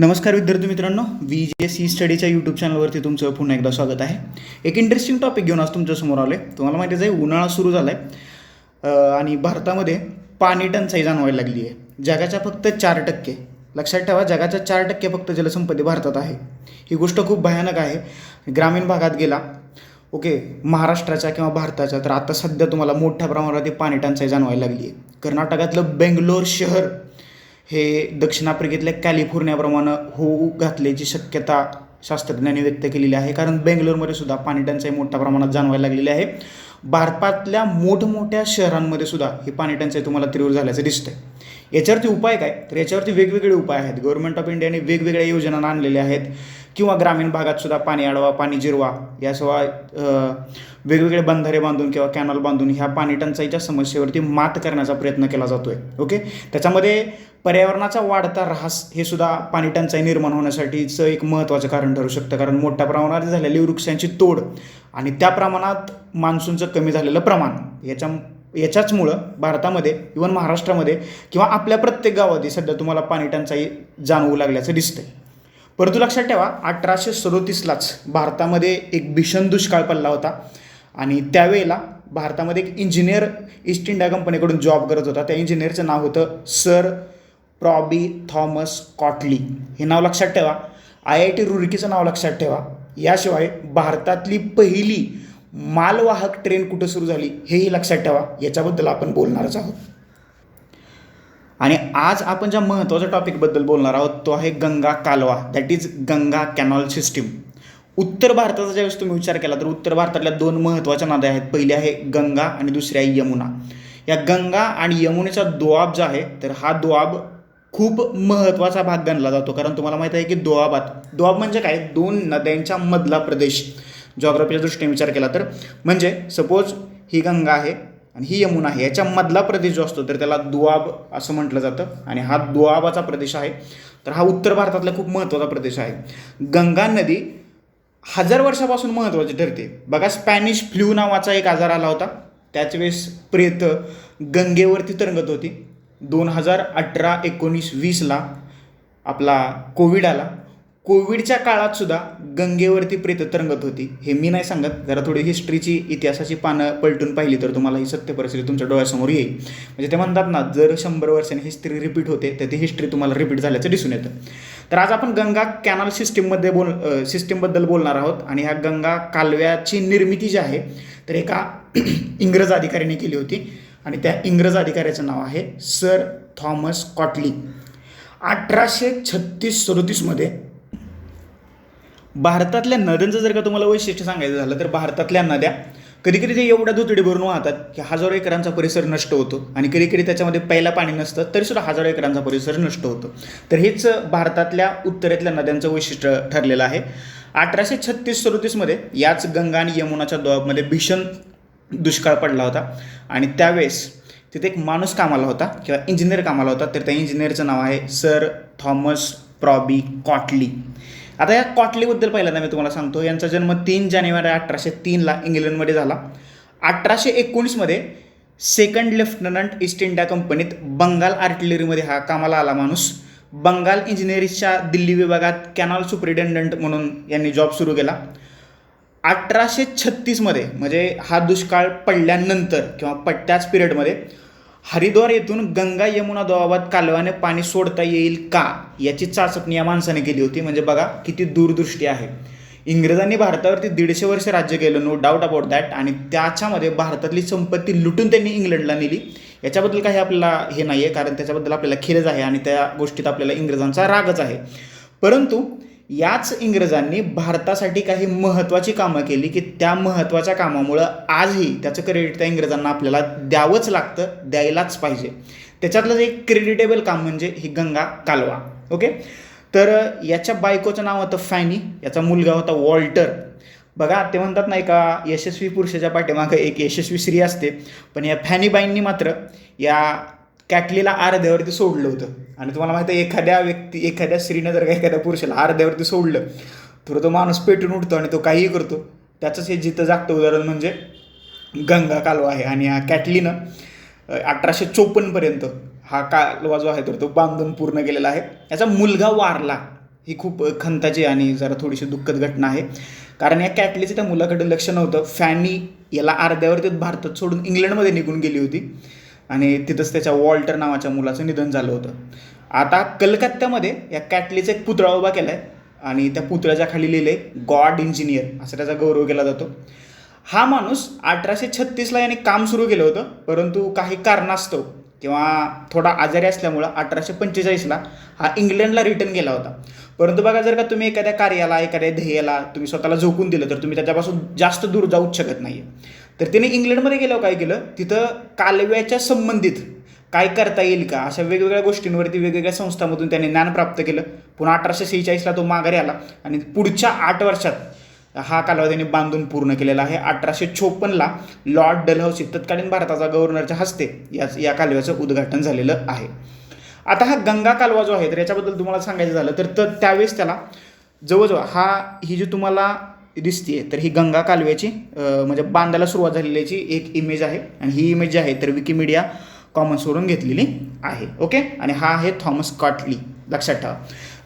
नमस्कार विद्यार्थी मित्रांनो व्ही जे सी स्टडीच्या यूट्यूब चॅनलवरती तुमचं पुन्हा एकदा स्वागत आहे. एक इंटरेस्टिंग टॉपिक घेऊन आज तुमच्यासमोर आलो आहे तुम्हाला माहितीच आहे उन्हाळा सुरू झाला आहे आणि भारतामध्ये पाणी टंचाई जाणवायला लागली आहे. जगाच्या फक्त चार टक्के लक्षात ठेवा जगाच्या चार टक्के फक्त जलसंपत्ती भारतात आहे. ही गोष्ट खूप भयानक आहे. ग्रामीण भागात गेला ओके महाराष्ट्राच्या किंवा भारताच्या तर आता सध्या तुम्हाला मोठ्या प्रमाणात पाणी टंचाई जाणवायला लागली आहे. कर्नाटकातलं बेंगलोर शहर हे दक्षिण आफ्रिकेतल्या कॅलिफोर्नियाप्रमाणे होऊ घातल्याची शक्यता शास्त्रज्ञांनी व्यक्त केलेली आहे. कारण बेंगलोरमध्ये सुद्धा पाणी टंचाई मोठ्या प्रमाणात जाणवायला लागलेली आहे. भारतातल्या मोठमोठ्या शहरांमध्ये सुद्धा ही पाणी टंचाई तुम्हाला तीव्र झाल्याचं दिसतंय. याच्यावरती उपाय काय? तर याच्यावरती वेगवेगळे उपाय आहेत. गव्हर्नमेंट ऑफ इंडियाने वेगवेगळ्या योजना आणलेल्या आहेत. किंवा ग्रामीण भागात सुद्धा पाणी अडवा पाणी जिरवा याशिवाय वेगवेगळे बंधारे बांधून किंवा कॅनल बांधून ह्या पाणी टंचाईच्या समस्येवरती मात करण्याचा प्रयत्न केला जातोय. ओके त्याच्यामध्ये पर्यावरणाचा वाढता ऱ्हास हे सुद्धा पाणी टंचाई निर्माण होण्यासाठीचं एक महत्त्वाचं कारण ठरू शकतं. कारण मोठ्या प्रमाणात झालेली वृक्षांची तोड आणि त्या प्रमाणात मान्सूनचं कमी झालेलं प्रमाण याच्या याच्याचमुळं भारतामध्ये इवन महाराष्ट्रामध्ये किंवा आपल्या प्रत्येक गावामध्ये सध्या तुम्हाला पाणी टंचाई जाणवू लागल्याचं दिसतंय. परंतु लक्षात ठेवा अठराशे सदोतीसलाच भारतामध्ये एक भीषण दुष्काळ पडला होता. आणि त्यावेळेला भारतामध्ये एक इंजिनियर ईस्ट इंडिया कंपनीकडून जॉब करत होता. त्या इंजिनियरचं नाव होतं सर प्रॉबी थॉमस कॉटली हे नाव लक्षात ठेवा. आय आय टी रुरकीचं नाव लक्षात ठेवा. याशिवाय भारतातली पहिली मालवाहक ट्रेन कुठं सुरू झाली हेही लक्षात ठेवा. याच्याबद्दल आपण बोलणारच आहोत. आणि आज आपण ज्या महत्त्वाच्या टॉपिकबद्दल बोलणार आहोत तो आहे गंगा कालवा. That is Ganga canal system उत्तर भारताचा ज्यावेळेस तुम्ही विचार केला तर उत्तर भारतातल्या दोन महत्त्वाच्या नद्या आहेत. पहिली आहे गंगा आणि दुसरी आहे यमुना. या गंगा आणि यमुनेचा दोआब जो आहे तर हा दोआब खूप महत्त्वाचा भाग गणला जातो. कारण तुम्हाला माहीत आहे की दोआबात दोआब म्हणजे काय? दोन नद्यांच्या मधला प्रदेश. जॉग्रफीच्या दृष्टीने विचार केला तर. म्हणजे सपोज ही गंगा आहे आणि ही यमुना आहे. याच्या मधला प्रदेश जो असतो तर त्याला दुआब असं म्हटलं जातं. आणि हा दुआबाचा प्रदेश आहे. तर हा उत्तर भारतातला खूप महत्त्वाचा प्रदेश आहे. गंगा नदी हजार वर्षापासून महत्त्वाची ठरते. बघा स्पॅनिश फ्ल्यू नावाचा एक आजार आला होता. त्याच वेळेस प्रेत गंगेवरती तरंगत होती. दोन हजार अठरा एकोणीस वीसला आपला कोविड आला. कोविडच्या काळात सुद्धा गंगेवरती प्रेत तरंगत होती. हे मी नाही सांगत. जरा थोडी हिस्ट्रीची इतिहासाची पानं पलटून पाहिली तर तुम्हाला ही सत्य परिस्थिती तुमच्या डोळ्यासमोर येईल. म्हणजे ते म्हणतात ना जर शंभर वर्षांनी हिस्ट्री रिपीट होते तर ती हिस्ट्री तुम्हाला रिपीट झाल्याचं दिसून येतं. तर आज आपण गंगा कॅनल सिस्टीममध्ये बोल सिस्टीमबद्दल बोलणार आहोत आणि ह्या गंगा कालव्याची निर्मिती जी आहे तर एका इंग्रज अधिकाऱ्याने केली होती. आणि त्या इंग्रज अधिकाऱ्याचं नाव आहे सर थॉमस कॉटली. अठराशे छत्तीस सदोतीसमध्ये भारतातल्या नद्यांचं जर का तुम्हाला वैशिष्ट्य सांगायचं झालं तर भारतातल्या नद्या कधी कधी ते एवढ्या दुतडी भरून वाहतात की हजारो एकरांचा परिसर नष्ट होतो आणि कधी कधी त्याच्यामध्ये पहिला पाणी नसतं तरीसुद्धा हजारो एकरांचा परिसर नष्ट होतो. तर हेच भारतातल्या उत्तरेतल्या नद्यांचं वैशिष्ट्य ठरलेलं आहे. अठराशे छत्तीस सदोतीसमध्ये याच गंगा आणि यमुनाच्या दोआबमध्ये भीषण दुष्काळ पडला होता. आणि त्यावेळेस तिथे एक माणूस कामाला होता किंवा इंजिनियर कामाला होता. तर त्या इंजिनियरचं नाव आहे सर थॉमस प्रॉबी कॉटली. आता या कॉटलीबद्दल पहिल्यांदा मी तुम्हाला सांगतो. यांचा जन्म तीन जानेवारी अठराशे तीनला इंग्लंडमध्ये झाला. अठराशे एकोणीसमध्ये सेकंड लेफ्टनंट ईस्ट इंडिया कंपनीत बंगाल आर्टिलरीमध्ये हा कामाला आला माणूस. बंगाल इंजिनिअरिंगच्या दिल्ली विभागात कॅनॉल सुप्रिटेंडंट म्हणून यांनी जॉब सुरू केला. अठराशे छत्तीसमध्ये म्हणजे हा दुष्काळ पडल्यानंतर किंवा पट्ट्याच पिरियडमध्ये हरिद्वार येथून गंगा यमुना दोआबात कालव्याने पाणी सोडता येईल का? याची चाचपणी या माणसाने केली होती. म्हणजे बघा किती दूरदृष्टी आहे. इंग्रजांनी भारतावरती दीडशे वर्ष राज्य केलं नो डाऊट अबाउट दॅट आणि त्याच्यामध्ये भारतातली संपत्ती लुटून त्यांनी इंग्लंडला नेली. याच्याबद्दल काही आपल्याला हे नाही आहे कारण त्याच्याबद्दल आपल्याला खेळच आहे आणि त्या गोष्टीत आपल्याला इंग्रजांचा रागच आहे. परंतु याच इंग्रजांनी भारतासाठी काही महत्त्वाची कामं केली की त्या महत्त्वाच्या कामामुळं आजही त्याचं क्रेडिट त्या इंग्रजांना आपल्याला द्यावंच लागतं द्यायलाच पाहिजे. त्याच्यातलं एक क्रेडिटेबल काम म्हणजे ही गंगा कालवा ओके तर याच्या बायकोचं नाव होतं फॅनी याचा मुलगा होता वॉल्टर बघा ते म्हणतात ना एका यशस्वी पुरुषाच्या पाठीमागं एक यशस्वी स्त्री असते. पण या फॅनीबाईंनी मात्र या कॅटलीला अर्ध्यावरती सोडलं होतं. आणि तुम्हाला माहिती आहे एखाद्या व्यक्ती एखाद्या स्त्रीनं जर का एखाद्या पुरुषाला अर्ध्यावरती सोडलं तर तो माणूस पेटून उठतो आणि तो काहीही करतो. त्याचंच हे जिथं जागतं उदाहरण म्हणजे गंगा कालवा आहे. आणि हा कॅटलीनं अठराशे चोपन्नपर्यंत हा कालवा जो आहे तर तो बांधून पूर्ण केलेला आहे. याचा मुलगा वारला. ही खूप खंताची आणि जरा थोडीशी दुःखद घटना आहे. कारण या कॅटलीचं त्या मुलाकडे लक्ष नव्हतं. फॅनी याला अर्ध्यावरती भारतात सोडून इंग्लंडमध्ये निघून गेली होती. आणि तिथंच त्याच्या वॉल्टर नावाच्या मुलाचं निधन झालं होतं. आता कलकत्त्यामध्ये या कॅटलीचा एक पुतळा उभा केला आहे आणि त्या पुतळ्याच्या खाली लिहिले आहे गॉड इंजिनियर असा त्याचा गौरव केला जातो. हा माणूस अठराशे छत्तीसला याने काम सुरू केलं होतं परंतु काही कारणास्तव किंवा थोडा आजारी असल्यामुळं अठराशे पंचेचाळीसला हा इंग्लंडला रिटर्न गेला होता. परंतु बघा जर का तुम्ही एखाद्या कार्याला एखाद्या ध्येयाला तुम्ही स्वतःला झोकून दिलं तर तुम्ही त्याच्यापासून जास्त दूर जाऊच शकत नाही तर तिने इंग्लंडमध्ये गेल्यावर काय केलं? तिथं कालव्याच्या संबंधित काय करता येईल का? अशा वेगवेगळ्या गोष्टींवरती वेगवेगळ्या संस्थांमधून त्याने ज्ञान प्राप्त केलं. पुन्हा अठराशे सेहेचाळीसला तो माघारी आला. आणि पुढच्या आठ वर्षात हा कालावधी त्यांनी बांधून पूर्ण केलेला आहे. अठराशे चोपन्नला लॉर्ड डलहौसी तत्कालीन भारताचा गव्हर्नरच्या हस्ते या या कालव्याचं उद्घाटन झालेलं आहे. आता हा गंगा कालवा जो आहे तर याच्याबद्दल तुम्हाला सांगायचं झालं तर तर त्यावेळेस त्याला जवळजवळ हा ही जी तुम्हाला दिसते तर ही गंगा कालव्याची म्हणजे बांधायला सुरुवात झालेल्याची एक इमेज आहे. आणि ही इमेज जी आहे तर विकिमीडिया कॉमन्सवरून घेतलेली आहे. ओके आणि हा आहे थॉमस कॉटली. लक्षात ठेवा.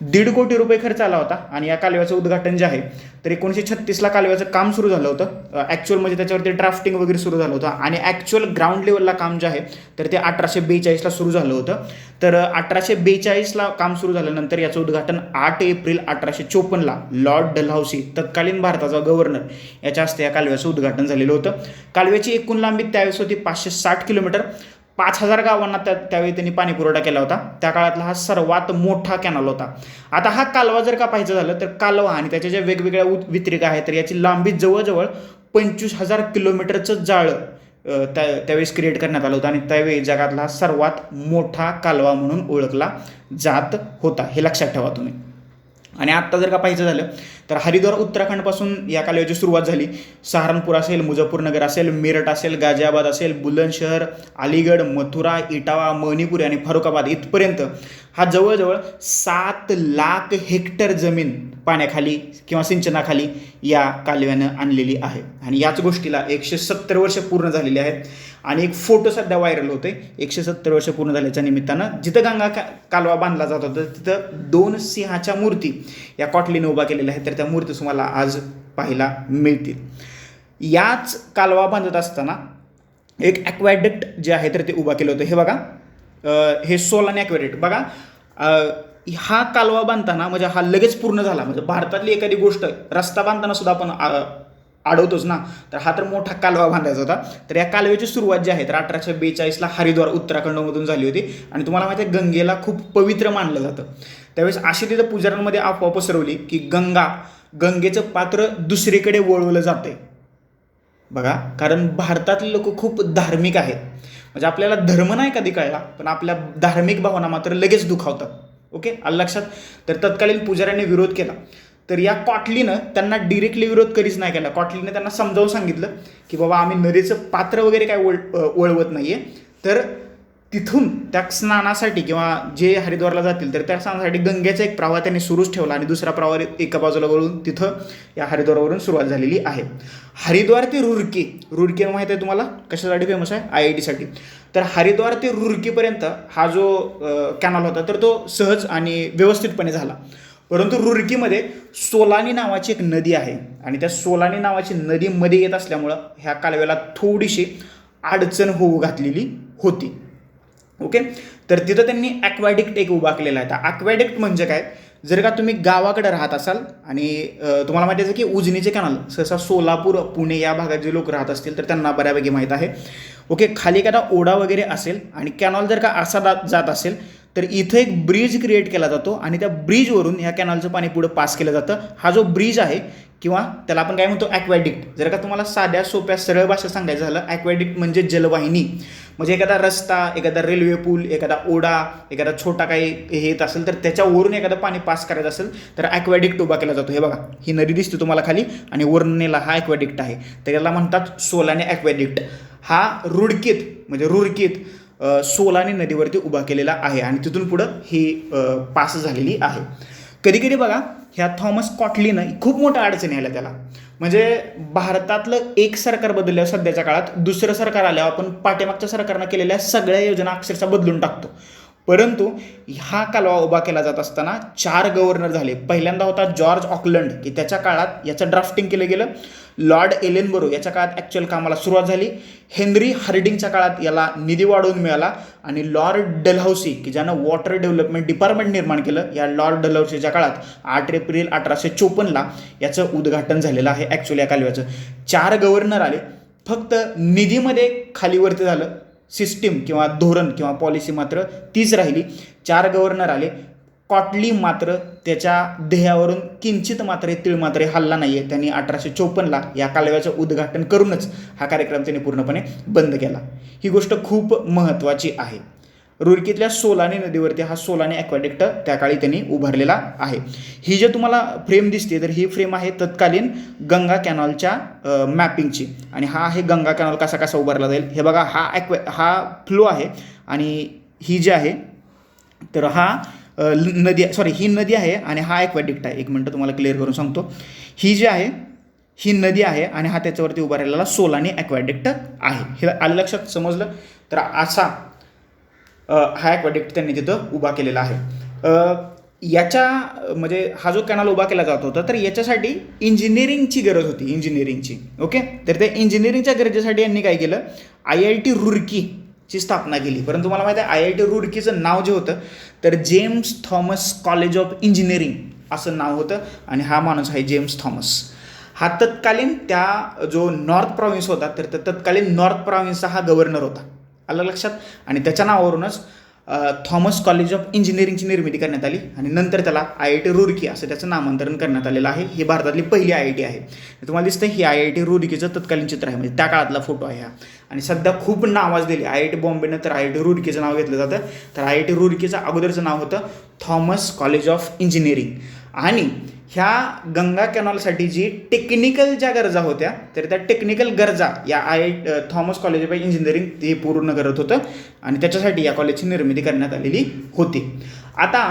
दीड कोटी रुपये खर्च आला होता आणि या कालव्याचं उद्घाटन जे आहे तर एकोणीसशे छत्तीसला कालव्याचं काम सुरू झालं होतं. ॲक्च्युअल म्हणजे त्याच्यावरती ड्राफ्टिंग वगैरे सुरू झालं होतं आणि ॲक्च्युअल ग्राउंड लेवलला काम जे आहे तर ते अठराशे बेचाळीसला सुरू झालं होतं. तर अठराशे बेचाळीसला काम सुरू झाल्यानंतर याचं उद्घाटन आठ एप्रिल अठराशे चोपन्नला लॉर्ड डलहौसी तत्कालीन भारताचा गव्हर्नर याच्या हस्ते या कालव्याचं उद्घाटन झालेलं होतं. कालव्याची एकूण लांबी त्यावेळेस होती पाचशे साठ किलोमीटर. पाच हजार गावांना त्या त्यावेळी त्यांनी पाणी पुरवठा केला होता. त्या काळातला हा सर्वात मोठा कॅनल होता. आता हा कालवा जर का पाहायचं झालं तर कालवा आणि त्याच्या ज्या वेगवेगळ्या उत वितरिका आहेत तर याची लांबी जवळजवळ पंचवीस हजार किलोमीटरचं जाळं त्या त्यावेळेस क्रिएट करण्यात आलं होतं आणि त्यावेळी जगातला सर्वात मोठा कालवा म्हणून ओळखला जात होता. हे लक्षात ठेवा तुम्ही. आणि आत्ता जर का पाहायचं झालं तर हरिद्वार उत्तराखंडपासून या कालव्याची सुरुवात झाली. सहारनपूर असेल मुजफ्फरनगर असेल मेरठ असेल गाझियाबाद असेल बुलंदशहर अलीगड मथुरा इटावा मणिपूर आणि फारुखाबाद इथपर्यंत हा जवळजवळ सात लाख हेक्टर जमीन पाण्याखाली किंवा सिंचनाखाली या कालव्यानं आणलेली आहे. आणि याच गोष्टीला एकशे सत्तर वर्ष पूर्ण झालेली आहेत. आणि एक फोटो सध्या व्हायरल होते एकशे सत्तर वर्ष पूर्ण झाल्याच्या निमित्तानं जिथं गंगा का कालवा बांधला जात होता तिथं दोन सिंहाच्या मूर्ती या कॉटलीने उभा केलेल्या आहेत. तर त्या मूर्ती तुम्हाला आज पाहायला मिळतील. याच कालवा बांधत असताना एक ॲक्वॅडक्ट जे आहे तर ते उभा केलं होतं. हे बघा हे सोलाने ॲक्वॅडक्ट बघा हा कालवा बांधताना म्हणजे हा लगेच पूर्ण झाला. म्हणजे भारतातली एखादी गोष्ट रस्ता बांधताना सुद्धा आपण अडवतोच ना. तर हा तर मोठा कालवा बांधायचा होता. तर या कालव्याची सुरुवात जी आहे तर अठराशे बेचाळीसला हरिद्वार उत्तराखंडमधून झाली होती. आणि तुम्हाला माहिती आहे गंगेला खूप पवित्र मानलं जातं. त्यावेळेस अशी तिथं पुजाऱ्यांमध्ये अफवा पसरवली की गंगा गंगेचं पात्र दुसरीकडे वळवलं जाते बघा कारण भारतातले लोक खूप धार्मिक आहेत. म्हणजे आपल्याला धर्म नाही कधी कळला पण आपल्या धार्मिक भावना मात्र लगेच दुखावतात. ओके? आलं लक्षात? तर तत्कालीन पुजाऱ्यांनी विरोध केला. तर या कॉटलीनं त्यांना डिरेक्टली विरोध कधीच नाही केला. कॉटलीनं त्यांना समजावून सांगितलं की बाबा आम्ही नदीचं पात्र वगैरे काय ओळ ओळवत वळवत नाही आहे तर तिथून त्या स्नानासाठी किंवा जे हरिद्वारला जातील तर त्या स्नानासाठी गंगेचा एक प्रवाह त्यांनी सुरूच ठेवला आणि दुसरा प्रवाह एका बाजूला वळून तिथं या हरिद्वारावरून सुरुवात झालेली आहे. हरिद्वार ते रुरकी रुरकी माहीत आहे तुम्हाला? कशासाठी फेमस आहे? आय आय टीसाठी तर हरिद्वार ते रुरकीपर्यंत हा जो कॅनॉल होता तर तो सहज आणि व्यवस्थितपणे झाला. परंतु रुरकीमध्ये सोलानी नावाची एक नदी आहे. आणि त्या सोलानी नावाची नदीमध्ये येत असल्यामुळं ह्या कालव्याला थोडीशी अडचण होऊ घातलेली होती. ओके? तर तिथं त्यांनी ॲक्वॅडिक्ट एक उभा केलेला आहे. तर ॲक्वॅडिक्ट म्हणजे काय? जर का तुम्ही गावाकडे राहत असाल आणि तुम्हाला माहिती आहे की उजनीचे कॅनल सहसा सोलापूर पुणे या भागात जे लोक राहत असतील तर त्यांना बऱ्यापैकी माहीत आहे. ओके? खाली एखादा ओढा वगैरे असेल आणि कॅनॉल जर का असा जात असेल तर इथं एक ब्रिज क्रिएट केला जातो आणि त्या ब्रिजवरून ह्या कॅनॉलचं पाणी पुढं पास केलं जातं. हा जो ब्रिज आहे किंवा त्याला आपण काय म्हणतो ॲक्वॅडिक्ट जर का तुम्हाला साध्या सोप्या सरळ भाषा सांगायचं झालं ॲक्वॅडिक्ट म्हणजे जलवाहिनी. म्हणजे एखादा रस्ता एखादा रेल्वे पूल एखादा ओढा एखादा छोटा काही हे येत असेल तर त्याच्यावरून एखादं पाणी पास करायचं असेल तर ॲक्वॅडिक्ट उभा केला जातो. हे बघा ही नदी दिसते तुम्हाला खाली आणि वर्णनेला हा ॲक्वॅडिक्ट आहे. तर याला म्हणतात सोलाने ॲक्वॅडिक्ट हा रुडकीत म्हणजे रुडकीत सोलाने नदीवरती उभा केलेला आहे आणि तिथून पुढं ही पास झालेली आहे. कधी कधी बघा ह्या थॉमस कॉटलीनं खूप मोठ्या अडचणी आल्या त्याला. म्हणजे भारतातलं एक सरकार बदलल्यावर सध्याच्या काळात दुसरं सरकार आल्यावर आपण पाठीमागच्या सरकारनं केलेल्या सगळ्या योजना अक्षरशः बदलून टाकतो. परंतु हा कालवा उभा केला जात असताना चार गव्हर्नर झाले. पहिल्यांदा होता जॉर्ज ऑकलंड की त्याच्या काळात याचं ड्राफ्टिंग केलं गेलं. लॉर्ड एलेनबरो याच्या काळात ॲक्च्युअल कामाला सुरुवात झाली. हेनरी हार्डिंगच्या काळात याला निधी वाढवून मिळाला. आणि लॉर्ड डलहौसी की ज्यानं वॉटर डेव्हलपमेंट डिपार्टमेंट निर्माण केलं या लॉर्ड डलहौसीच्या काळात आठ एप्रिल अठराशे चोपन्नला याचं उद्घाटन झालेलं आहे ॲक्च्युअली या कालव्याचं. चार गव्हर्नर आले. फक्त निधीमध्ये खालीवरती झालं. सिस्टीम किंवा धोरण किंवा पॉलिसी मात्र तीच राहिली. चार गव्हर्नर आले. कॉटली मात्र त्याच्या ध्येयावरून किंचित मात्र तीळ मात्र हल्ला नाही आहे त्यांनी अठराशे चोपन्नला या कालव्याचं उद्घाटन करूनच हा कार्यक्रम त्यांनी पूर्णपणे बंद केला. ही गोष्ट खूप महत्त्वाची आहे. रुरकीतल्या सोलानी नदीवरती हा सोलानी ॲक्वाडेक्ट त्या काळी त्यांनी उभारलेला आहे. ही जे तुम्हाला फ्रेम दिसते तर ही फ्रेम आहे तत्कालीन गंगा कॅनॉलच्या मॅपिंगची आणि हा आहे गंगा कॅनॉल कसा कसा उभारला जाईल हे बघा हा ॲक्वे हा फ्लो आहे. आणि ही जी आहे तर हा ल- नदी सॉरी ही नदी आहे आणि हा ॲक्वॅडिक्ट आहे. एक मिनटं तुम्हाला क्लिअर करून सांगतो. ही जी आहे ही नदी आहे आणि हा त्याच्यावरती उभारलेला सोलानी ॲक्वॅडिक्ट आहे. हे आलं लक्षात समजलं? तर असा हा ॲक्वॅडिक्ट त्यांनी तिथं उभा केलेला आहे. याच्या म्हणजे हा जो कॅनल उभा केला जात होता तर याच्यासाठी इंजिनिअरिंगची गरज होती इंजिनिअरिंगची ओके? तर त्या इंजिनिअरिंगच्या गरजेसाठी यांनी काय केलं? आय आय टी रुरकीची स्थापना केली. परंतु मला माहिती आहे आय आय टी रुरकीचं नाव जे होतं तर James Thomas College of Engineering असं नाव होतं आणि हा माणूस आहे जेम्स थॉमस हा तत्कालीन त्या जो नॉर्थ प्रॉव्हिन्स होता तर त्या तत्कालीन नॉर्थ प्रॉव्हिन्सचा हा गव्हर्नर होता. आलं लक्षात. आणि त्याच्या नावावरूनच थॉमस कॉलेज ऑफ इंजिनिअरिंगची निर्मिती करण्यात आली आणि नंतर त्याला आय आय टी रुरकी असं त्याचं नामांतरण करण्यात आलेलं आहे. ही भारतातली पहिली आय आय टी आहे. तुम्हाला दिसतं ही आय आय टी रुरकीचं तत्कालीन चित्र आहे. म्हणजे त्या काळातला फोटो आहे हा. आणि सध्या खूप नावाज दिली आय आय टी बॉम्बेनं तर आय आय टी रुरकीचं नाव घेतलं जातं. तर आय आय टी रुरकीचं अगोदरचं नाव होतं थॉमस कॉलेज ऑफ इंजिनिअरिंग. आणि ह्या गंगा कॅनॉलसाठी जी टेक्निकल ज्या गरजा होत्या तर त्या टेक्निकल गरजा या I I Thomas College of Engineering ते पूर्ण करत होतं. आणि त्याच्यासाठी या कॉलेजची निर्मिती करण्यात आलेली होती. आता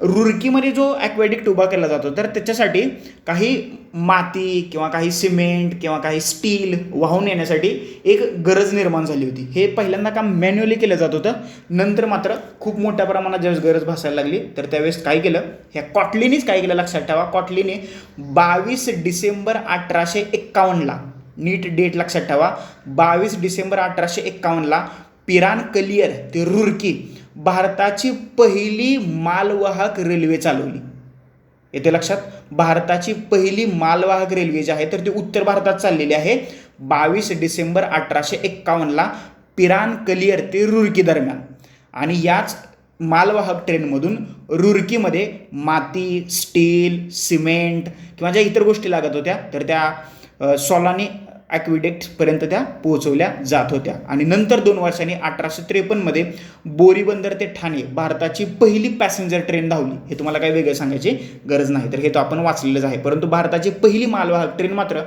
रुरकीमध्ये जो ॲक्वॅडिक्ट उभा केला जातो तर त्याच्यासाठी काही माती किंवा काही सिमेंट किंवा काही स्टील वाहून येण्यासाठी एक गरज निर्माण झाली होती. हे पहिल्यांदा काम मॅन्युअली केलं जात होतं. नंतर मात्र खूप मोठ्या प्रमाणात ज्यावेळेस गरज भासायला लागली तर त्यावेळेस काय केलं? ह्या कॉटलीनीच काय केलं? लक्षात ठेवा कॉटलीने बावीस डिसेंबर अठराशे एक्कावन्नला नीट डेट लक्षात ठेवा बावीस डिसेंबर अठराशे एक्कावन्नला पिरान कलियर ते रुरकी भारताची पहिली मालवाहक रेल्वे चालवली. येते लक्षात? भारताची पहिली मालवाहक रेल्वे जी आहे तर ती उत्तर भारतात चाललेली आहे. बावीस डिसेंबर अठराशे एक्कावन्नला पिरान कलियर ते रुरकी दरम्यान. आणि याच मालवाहक ट्रेनमधून रुरकीमध्ये माती स्टील सिमेंट किंवा ज्या इतर गोष्टी लागत होत्या तर त्या सोलानी ॲक्विडेक्टपर्यंत त्या पोहोचवल्या जात होत्या. आणि नंतर दोन वर्षांनी अठराशे त्रेपन्नमध्ये बोरीबंदर ते ठाणे भारताची पहिली पॅसेंजर ट्रेन धावली. हे तुम्हाला काही वेगळं सांगायची गरज नाही. तर हे तो आपण वाचलेलंच आहे. परंतु भारताची पहिली मालवाहक ट्रेन मात्र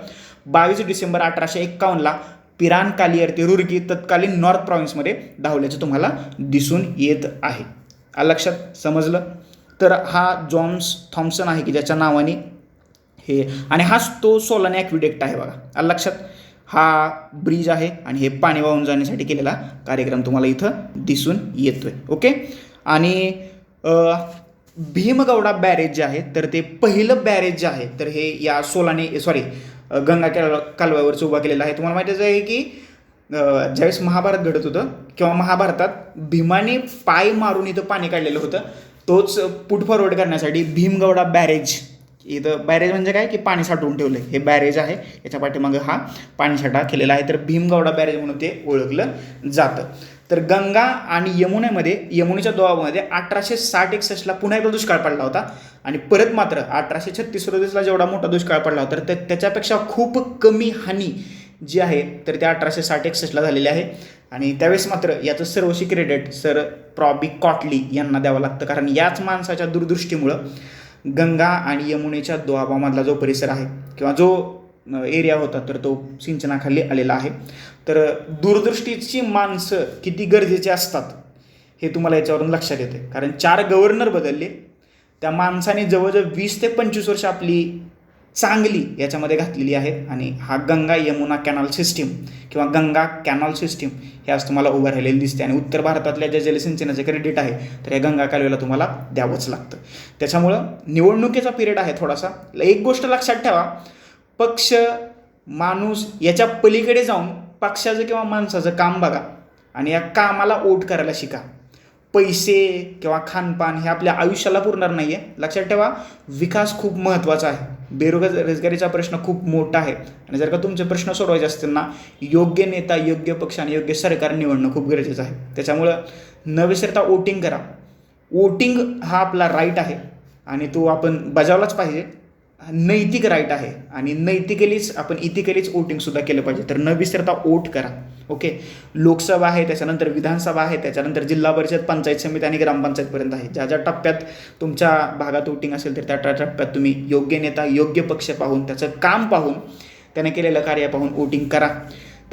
बावीस डिसेंबर अठराशे एक्कावन्नला पिरान कालियर ते रुर्की तत्कालीन नॉर्थ प्रॉव्हिन्समध्ये धावल्याचं तुम्हाला दिसून येत आहे. लक्षात? समजलं? तर हा जॉन्स थॉम्सन आहे की ज्याच्या नावाने हे आणि हाच तो सोलाने ॲक्विडेक्ट आहे बघा. आलं लक्षात? हा ब्रिज आहे आणि हे पाणी वाहून जाण्यासाठी केलेला कार्यक्रम तुम्हाला इथं दिसून येतोय. ओके? आणि भीमगौडा बॅरेज जे आहे तर ते पहिलं बॅरेज जे आहे तर हे या सोलाने सॉरी गंगा काल कालव्यावरचं उभा केलेलं आहे. तुम्हाला माहितीच आहे की ज्यावेळेस महाभारत घडत होतं किंवा महाभारतात भीमाने पाय मारून इथं पाणी काढलेलं होतं तोच पुट फॉरवर्ड करण्यासाठी भीमगौडा बॅरेज इथं बॅरेज म्हणजे काय? की पाणी साठवून ठेवलं हे बॅरेज आहे. याच्या पाठीमागं हा पाणीसाठा केलेला आहे. तर भीमगौडा बॅरेज म्हणून ते ओळखलं जातं. तर गंगा आणि यमुनेमध्ये यमुनेच्या दोवामध्ये अठराशे साठ एकसष्टला पुन्हा एकदा दुष्काळ पडला होता. आणि परत मात्र अठराशे छत्तीस सदतीसला जेवढा मोठा दुष्काळ पडला होता तर त्याच्यापेक्षा खूप कमी हानी जी आहे तर त्या अठराशे साठ एकसष्टला झालेली आहे. आणि त्यावेळेस मात्र याचं सर्वशी क्रेडिट सर प्रॉबी कॉटली यांना द्यावं लागतं. कारण याच माणसाच्या दूरदृष्टीमुळं गंगा आणि यमुनेच्या दोआबामधला जो परिसर आहे किंवा जो एरिया होता तर तो सिंचनाखाली आलेला आहे. तर दूरदृष्टीची माणसं किती गरजेची असतात हे तुम्हाला याच्यावरून लक्षात येते कारण चार गव्हर्नर बदलले. त्या माणसाने जवळजवळ वीस ते पंचवीस वर्ष आपली सांगली याच्यामध्ये घातलेली आहेत आणि हा गंगा यमुना कॅनॉल सिस्टीम किंवा गंगा कॅनॉल सिस्टीम हे आज तुम्हाला उभं राहिलेली दिसते आणि उत्तर भारतातल्या ज्या जलसिंचनाचे क्रेडिट आहे तर या गंगा कालवेला तुम्हाला द्यावंच लागतं. त्याच्यामुळं निवडणुकीचा पिरियड आहे थोडासा. एक गोष्ट लक्षात ठेवा पक्ष माणूस याच्या पलीकडे जाऊन पक्षाचं किंवा माणसाचं काम बघा आणि या कामाला ओट करायला शिका. पैसे किंवा खानपान हे आपल्या आयुष्याला पुरणार नाही आहे लक्षात ठेवा विकास खूप महत्त्वाचा आहे. बेरोजगारीचा प्रश्न खूप मोठा आहे. आणि जर का तुमचे प्रश्न सोडवायचे असतील ना योग्य नेता योग्य पक्ष आणि योग्य सरकार निवडणं खूप गरजेचं आहे. त्याच्यामुळं न विसरता वोटिंग करा. वोटिंग हा आपला राईट आहे. आणि तो आपण बजावलाच पाहिजे. नैतिक राईट आहे. आणि नैतिकलीच आपण इथिकलीच वोटिंगसुद्धा केलं पाहिजे. तर न विसरता वोट करा. ओके? लोकसभा आहे त्याच्यानंतर विधानसभा आहे त्याच्यानंतर जिल्हा परिषद पंचायत समिती आणि ग्रामपंचायतपर्यंत आहे. ज्या ज्या टप्प्यात तुमच्या भागात वोटिंग असेल तर त्या त्या टप्प्यात तुम्ही योग्य नेता योग्य पक्ष पाहून त्याचं काम पाहून त्याने केलेलं कार्य पाहून वोटिंग करा.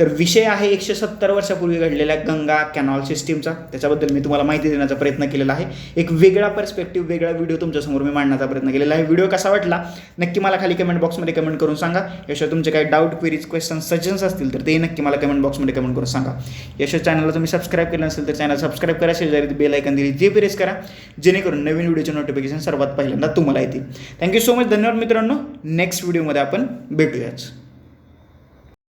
तर विषय आहे एकशे सत्तर वर्षापूर्वी घडलेल्या गंगा कॅनॉल सिस्टीमचा त्याच्याबद्दल मी तुम्हाला माहिती देण्याचा प्रयत्न केलेला आहे. एक वेगळा पर्स्पेक्टिव्ह वेगळा व्हिडिओ तुमच्यासमोर मी मांडण्याचा प्रयत्न केलेला आहे. व्हिडिओ कसा वाटला? नक्की मला खाली कमेंट बॉक्समध्ये कमेंट करून सांगा. याशिवाय तुमचे काही डाऊट क्वेरीज क्वेश्चन सजेशन्स असतील तर तेही नक्की मला कमेंट बॉक्समध्ये कमेंट करून सांगा. याशिवाय चॅनलला तुम्ही सबस्क्राईब केलं नसेल तर चॅनल सबस्क्राईब करा. शेजारी बेल ऐकन दिली जे प्रेस करा. जेणेकरून नवीन व्हिडिओचे नोटिफिकेशन सर्वात पहिल्यांदा तुम्हाला येतील. थँक्यू सो मच धन्यवाद मित्रांनो. नेक्स्ट व्हिडिओमध्ये आपण भेटूयाच.